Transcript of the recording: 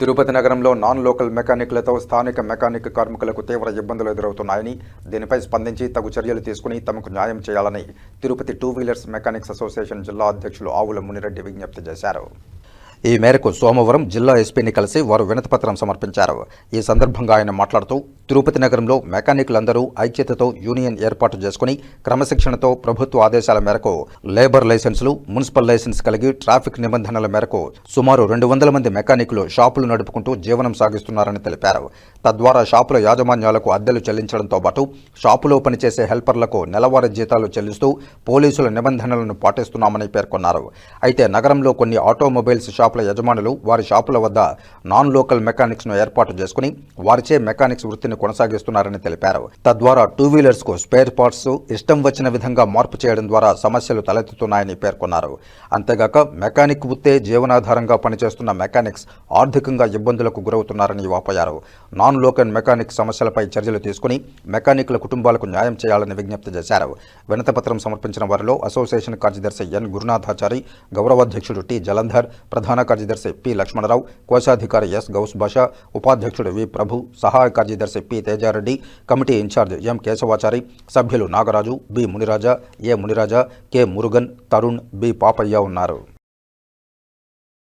తిరుపతి నగరంలో non local మెకానిక్లతో స్థానిక mechanic కార్మికులకు తీవ్ర ఇబ్బందులు ఎదురవుతున్నాయని దీనిపై స్పందించి తగు చర్యలు తీసుకుని తమకు న్యాయం చేయాలని Tirupati two wheelers mechanics association జిల్లా అధ్యక్షులు ఆవుల మునిరెడ్డి విజ్ఞప్తి చేశారు. ఈ మేరకు సోమవారం జిల్లా ఎస్పీని కలిసి వారు వినతిపత్రం సమర్పించారు. ఈ సందర్భంగా ఆయన మాట్లాడుతూ తిరుపతి నగరంలో మెకానిక్లందరూ ఐక్యతతో యూనియన్ ఏర్పాటు చేసుకుని క్రమశిక్షణతో ప్రభుత్వ ఆదేశాల మేరకు లేబర్ లైసెన్సులు మున్సిపల్ లైసెన్స్ కలిగి ట్రాఫిక్ నిబంధనల మేరకు సుమారు రెండు వందల మంది మెకానిక్లు షాపులు నడుపుకుంటూ జీవనం సాగిస్తున్నారని తెలిపారు. తద్వారా షాపుల యాజమాన్యాలకు అద్దెలు చెల్లించడంతో పాటు షాపులో పనిచేసే హెల్పర్లకు నెలవారీ జీతాలు చెల్లిస్తూ పోలీసుల నిబంధనలను పాటిస్తున్నామని పేర్కొన్నారు. అయితే నగరంలో కొన్ని ఆటోమొబైల్స్ షాపుల యజమానులు వారి షాపుల వద్ద నాన్ లోకల్ మెకానిక్స్ను ఏర్పాటు చేసుకుని వారిచే మెకానిక్స్ వృత్తిని కొనసాగిస్తున్నారని తెలిపారు. తద్వారా టూ వీలర్స్కు స్పేర్ పార్ట్స్ ఇష్టం వచ్చిన విధంగా మార్పు చేయడం ద్వారా సమస్యలు తలెత్తుతున్నాయని పేర్కొన్నారు. అంతేగాక మెకానిక్ వృత్తే జీవనాధారంగా పనిచేస్తున్న మెకానిక్స్ ఆర్థికంగా ఇబ్బందులకు గురవుతున్నారని వాపోయారు. నాన్ లోకల్ మెకానిక్ సమస్యలపై చర్యలు తీసుకుని మెకానిక్ల కుటుంబాలకు న్యాయం చేయాలని విజ్ఞప్తి చేశారు. వినతపత్రం సమర్పించిన వారిలో అసోసియేషన్ కార్యదర్శి ఎన్. గురునాథాచారి గౌరవాధ్యక్షుడు టి. జలంధర్ ప్రధాన కార్యదర్శి పి. లక్ష్మణరావు కోశాధికారి ఎస్. గౌస్ భాష ఉపాధ్యక్షుడు వి. ప్రభు సహాయ కార్యదర్శి P. Tejareddy committee incharge M. Keshavachari సభ్యులు Nagaraju B. Muniraja A. Muniraja K. Murugan Tarun B. Papaiah ఉన్నారు.